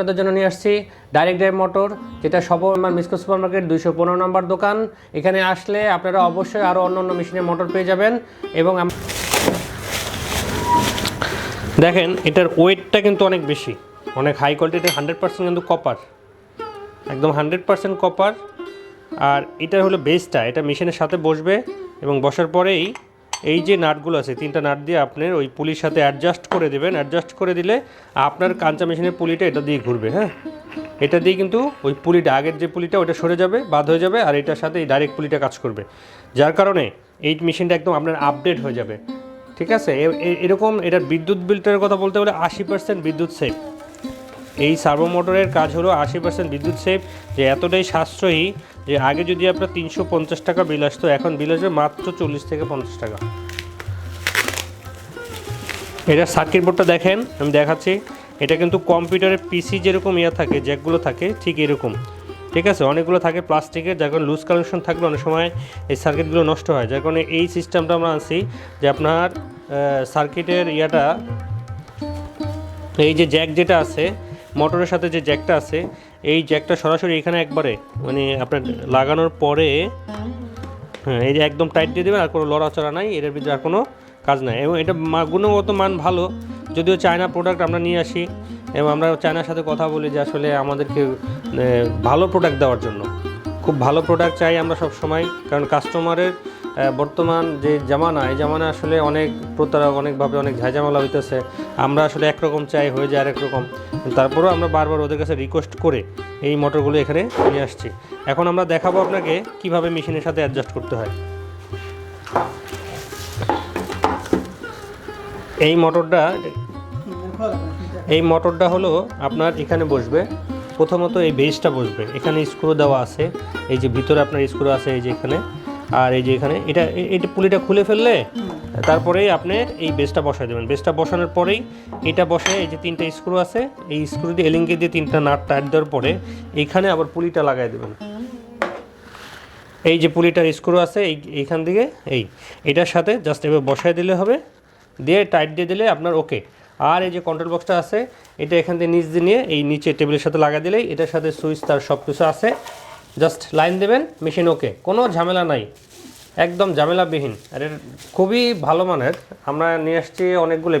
আপনাদের জন্য নিয়ে আসছি ডাইরেক্ট ড্রাইভ মোটর যেটা সবরমার মিসকো সুপার মার্কেট দুইশো পনেরো নম্বর দোকান। এখানে আসলে আপনারা অবশ্যই আরও অন্য অন্য মেশিনের মোটর পেয়ে যাবেন এবং দেখেন, এটার ওয়েটটা কিন্তু অনেক বেশি। অনেক হাই কোয়ালিটির হান্ড্রেড পার্সেন্ট কিন্তু কপার একদম হান্ড্রেড পার্সেন্ট কপার আর এটা হলো বেসটা এটা মেশিনের সাথে বসবে এবং বসার পরেই এই যে নাটগুলো আছে, তিনটা নাট দিয়ে আপনার ওই পুলির সাথে অ্যাডজাস্ট করে দেবেন। অ্যাডজাস্ট করে দিলে আপনার কাঁচা মেশিনের পুলিটা এটা দিয়ে ঘুরবে হ্যাঁ? এটা দিয়ে কিন্তু ওই পুলিটা, আগের যে পুলিটা, ওটা সরে যাবে, বাদ হয়ে যাবে, আর এটার সাথে এই ডাইরেক্ট পুলিটা কাজ করবে। যার কারণে এই মেশিনটা একদম আপনার আপডেট হয়ে যাবে। ঠিক আছে? এরকম এটার বিদ্যুৎ বিলটার কথা বলতে গেলে আশি পার্সেন্ট বিদ্যুৎ সেফ এই সার্ভো মোটরের কাজ হলো আশি পার্সেন্ট বিদ্যুৎ সেফ যে এতটাই সাশ্রয়ী যে আগে যদি আপনার তিনশো পঞ্চাশ টাকা বিল আসতো, এখন বিল আসবে মাত্র চল্লিশ থেকে পঞ্চাশ টাকা। এটা সার্কিট বোর্ডটা দেখেন, আমি দেখাচ্ছি। এটা কিন্তু কম্পিউটারের পিসি যেরকম ইয়ে থাকে জ্যাকগুলো থাকে, ঠিক এরকম। ঠিক আছে? অনেকগুলো থাকে প্লাস্টিকের, যার কারণে লুজ কানেকশন থাকলে অনেক সময় এই সার্কিটগুলো নষ্ট হয়। যার কারণে এই সিস্টেমটা আমরা আনছি যে আপনার সার্কিটের ইয়াটা, এই যে জ্যাক যেটা আছে মোটরের সাথে যে জ্যাকটা আছে, এই জ্যাকটা সরাসরি এখানে একবারে মানে আপনার লাগানোর পরে হ্যাঁ এই যে একদম টাইট দিয়ে দেবেন, আর কোনো লড়াচড়া নাই, এটার ভিতরে আর কোনো কাজ নাই। এবং এটা গুণগত মান ভালো, যদিও চায়না প্রোডাক্ট আমরা নিয়ে আসি, এবং আমরা চায়নার সাথে কথা বলি যে আসলে আমাদেরকে ভালো প্রোডাক্ট দেওয়ার জন্য। খুব ভালো প্রোডাক্ট চাই আমরা সব সময় কারণ কাস্টমারের বর্তমান যে জামানা, এই জামানা আসলে অনেক প্রতারক, অনেকভাবে অনেক ঝাঁঝামেলা হইতেছে। আমরা আসলে একরকম চাই, হয়ে যায় আরেক রকম তারপরেও আমরা বারবার ওদের কাছে রিকোয়েস্ট করে এই মোটরগুলো এখানে নিয়ে আসছি। এখন আমরা দেখাবো আপনাকে কীভাবে মেশিনের সাথে অ্যাডজাস্ট করতে হয়। এই মোটরটা এই মোটরটা হলো আপনার এখানে বসবে। প্রথমত এই বেসটা বসবে। এখানে স্ক্রু দেওয়া আছে। এই যে ভিতরে আপনার স্ক্রু আছে, এই যে এখানে। আর এই যে এখানে, এটা এটা পুলিটা খুলে ফেললে তারপরেই আপনি এই বেসটা বসাই দেবেন। বেসটা বসানোর পরেই এটা বসে এই যে তিনটা স্ক্রু আছে, এই স্ক্রু দিয়ে এলিঙ্গে দিয়ে তিনটা নাট টাইট দেওয়ার পরে এইখানে আবার পুলিটা লাগাই দেবেন। এই যে পুলিটার স্ক্রু আছে, এই, এইখান থেকে এই। এটার সাথে জাস্ট এভাবে বসায় দিলে হবে। দিয়ে টাইট দিয়ে দিলে আপনার ওকে আর এই যে কন্ট্রোল বক্সটা আছে, এটা এখান থেকে নিচ দিয়ে নিয়ে, এই নিচে টেবিলের সাথে লাগা দিলেই এটার সাথে সুইচ তার সব কিছু আছে। জাস্ট লাইন দেবেন মেশিন ওকে কোনো ঝামেলা নাই। একদম ঝামেলাবিহীন। আর এর খুবই ভালো মানের। আমরা নিয়ে আসছি অনেকগুলো